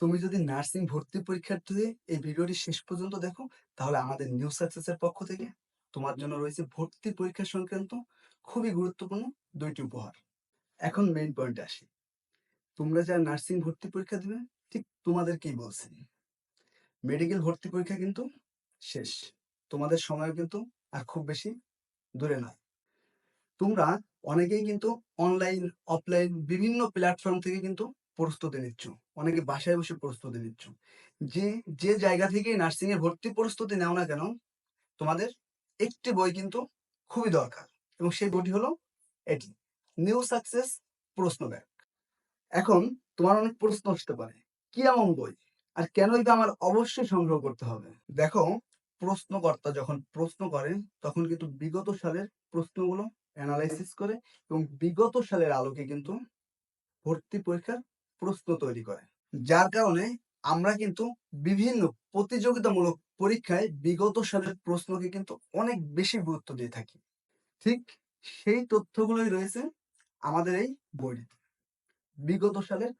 তুমি যদি নার্সিং ভর্তি পরীক্ষার্থী এই ভিডিওটি শেষ পর্যন্ত দেখো, তাহলে আমাদের নিউ সাকসেসের পক্ষ থেকে তোমার জন্য রয়েছে ভর্তি পরীক্ষা সংক্রান্ত খুবই গুরুত্বপূর্ণ দুইটি উপহার। এখন মেইন পয়েন্টে আসি। তোমরা যারা নার্সিং ভর্তি পরীক্ষা দিবে, ঠিক তোমাদেরকেই বলছি। মেডিকেল ভর্তি পরীক্ষা কিন্তু শেষ। তোমাদের সময় কিন্তু আর খুব বেশি দূরে নয়। তোমরা অনেকেই কিন্তু অনলাইন অফলাইন বিভিন্ন প্ল্যাটফর্ম থেকে কিন্তু প্রস্তুতি নিচ্ছ। অনেকে বাসায় বসে প্রস্তুতি নিচ্ছ। যে যে জায়গা থেকে নার্সিং এর ভর্তি প্রস্তুতি নাও না কেন, তোমাদের একটি বই কিন্তু খুবই দরকার এবং সেই বইটি হলো এটি নিউ সাকসেস প্রশ্ন ব্যাগ। এখন তোমার অনেক প্রশ্ন আসতে পারে, কি এমন বই আর কেন এটা আমার অবশ্যই সংগ্রহ করতে হবে? দেখো, প্রশ্নকর্তা যখন প্রশ্ন করে, তখন কিন্তু বিগত সালের প্রশ্নগুলো অ্যানালাইসিস করে এবং বিগত সালের আলোকে কিন্তু ভর্তি পরীক্ষার প্রশ্ন তৈরি করে। যার কারণে আমরা কিন্তু বিভিন্ন প্রতিযোগিতামূলক পরীক্ষায় বিগত সালের প্রশ্নকে কিন্তু অনেক বেশি গুরুত্ব দিয়ে থাকি। ঠিক সেই তথ্যগুলোই রয়েছে আমাদের এই বইটিতে। বিগত সালের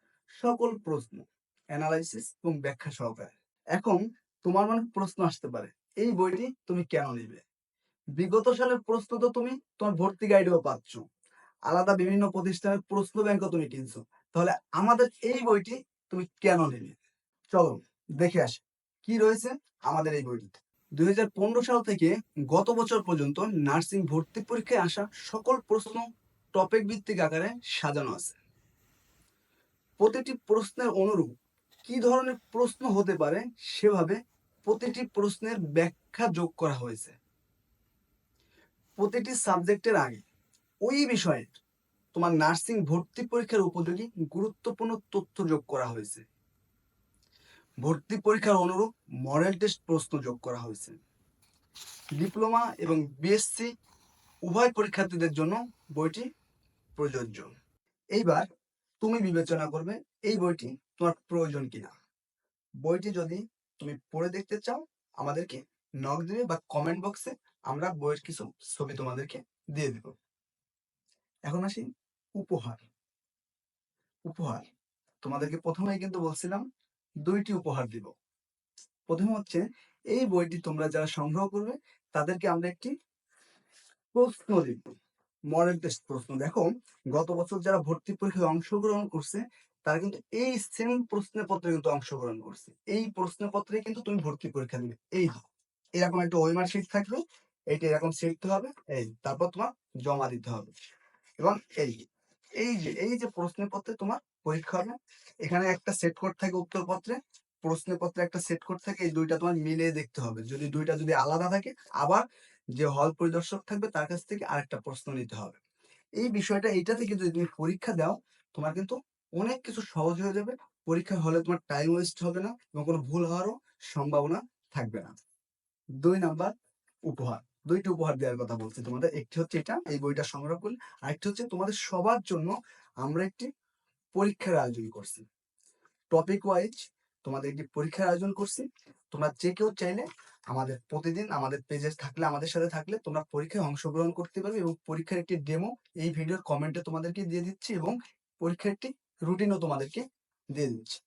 সকল প্রশ্ন অ্যানালাইসিস এবং ব্যাখ্যা সহকারে। এখন তোমার মনে প্রশ্ন আসতে পারে, এই বইটি তুমি কেন নিবে? বিগত সালের প্রশ্ন তো তুমি তোমার ভর্তি গাইডেও পাচ্ছ। আলাদা বিভিন্ন প্রতিষ্ঠানের প্রশ্ন ব্যাংকও তুমি কিনছো। তাহলে আমাদের এই বইটি তুমি কেন নিবে চলো দেখে আসি। কি রয়েছে আমাদের এই বইটিতে? দুই সাল থেকে গত বছর পর্যন্ত নার্সিং ভর্তি পরীক্ষায় আসা সকল প্রশ্ন টপিক ভিত্তিক আকারে সাজানো আছে। প্রতিটি প্রশ্নের অনুরূপ কি ধরনের প্রশ্ন হতে পারে সেভাবে প্রতিটি প্রশ্নের ব্যাখ্যা যোগ করা হয়েছে। প্রতিটি সাবজেক্টের আগে ওই বিষয়ে তোমার নার্সিং ভর্তি পরীক্ষার উপযোগী গুরুত্বপূর্ণ তথ্য যোগ করা হয়েছে। ভর্তি পরীক্ষার অনুরূপ মডেল টেস্ট প্রশ্ন যোগ করা হয়েছে। ডিপ্লোমা এবং বিএসসি উভয় পরীক্ষার্থীদের জন্য বইটি প্রযোজ্য। এইবার তুমি বিবেচনা করবে এই বইটি তোমার প্রয়োজন কিনা। বইটি যদি তুমি পড়ে দেখতে চাও, আমাদেরকে নক দিবে বা কমেন্ট বক্সে আমরা বইয়ের কিছু ছবি তোমাদেরকে দিয়ে দেব। এখন আসি উপহার। উপহার। তোমাদেরকে প্রথমেই কিন্তু বলছিলাম, দুইটি উপহার দিব। প্রথমে হচ্ছে, এই বইটি তোমরা যারা সংগ্রহ করবে, তাদেরকে আমরা একটি প্রশ্ন দিব। মডেল টেস্ট প্রশ্ন। দেখো, গত বছর যারা ভর্তি পরীক্ষায় অংশগ্রহণ করছে, তারা কিন্তু এই সেম প্রশ্নপত্রে কিন্তু অংশগ্রহণ করছে। এই প্রশ্নপত্রে কিন্তু তুমি ভর্তি পরীক্ষা দিবে। এই এরকম একটা ওয়েমার শিট থাকবে এইটা এরকম শিখতে হবে, এই, তারপর তোমার জমা দিতে হবে। এবং এই এই যে এই যে প্রশ্নপত্রে তোমার পরীক্ষা হবে, এখানে একটা সেট কোড থাকে উত্তরপত্রে, প্রশ্নপত্রে একটা সেট কোড থাকে, এই দুইটা তোমার মিলে দেখতে হবে। যদি দুইটা যদি আলাদা থাকে, আবার যে হল পরিদর্শক থাকবে তার কাছ থেকে আরেকটা প্রশ্ন নিতে হবে। এই বিষয়টা এইটা থেকে যদি তুমি পরীক্ষা দাও, তোমার কিন্তু অনেক কিছু সহজ হয়ে যাবে। পরীক্ষা হলে তোমার টাইম ওয়েস্ট হবে না এবং কোনো ভুল হওয়ারও সম্ভাবনা থাকবে না। দুই নাম্বার, উপহার। দুইটি উপহার দেওয়ার কথা বলছি তোমাদের। একটি হচ্ছে এটা, এই বইটা সংগ্রহ করলে। আরেকটি হচ্ছে তোমাদের সবার জন্য আমরা একটি পরীক্ষার আয়োজন করছি। টপিক ওয়াইজ তোমাদের একটি পরীক্ষার আয়োজন করছি। তোমরা যে কেউ চাইলে আমাদের প্রতিদিন আমাদের পেজে থাকলে, আমাদের সাথে থাকলে তোমরা পরীক্ষায় অংশগ্রহণ করতে পারবে এবং পরীক্ষার একটি ডেমো এই ভিডিওর কমেন্টে তোমাদেরকে দিয়ে দিচ্ছি এবং পরীক্ষার একটি রুটিনও তোমাদেরকে দিয়ে দিচ্ছি।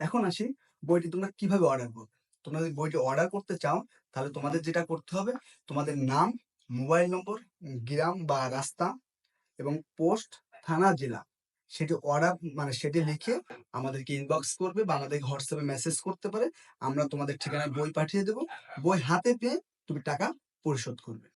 এখন আসি বইটি তোমরা কীভাবে অর্ডার করবে তোমরা যদি বইটি অর্ডার করতে চাও তাহলে তোমাদের যেটা করতে হবে, তোমাদের নাম, মোবাইল নম্বর, গ্রাম বা রাস্তা এবং পোস্ট থানা, জেলা। সেটি অর্ডার মানে সেটি লিখে আমাদেরকে ইনবক্স করবে বা আমাদেরকে হোয়াটসঅ্যাপে মেসেজ করতে পারে। আমরা তোমাদের ঠিকানায় বই পাঠিয়ে দেবো। বই হাতে পেয়ে তুমি টাকা পরিশোধ করবে।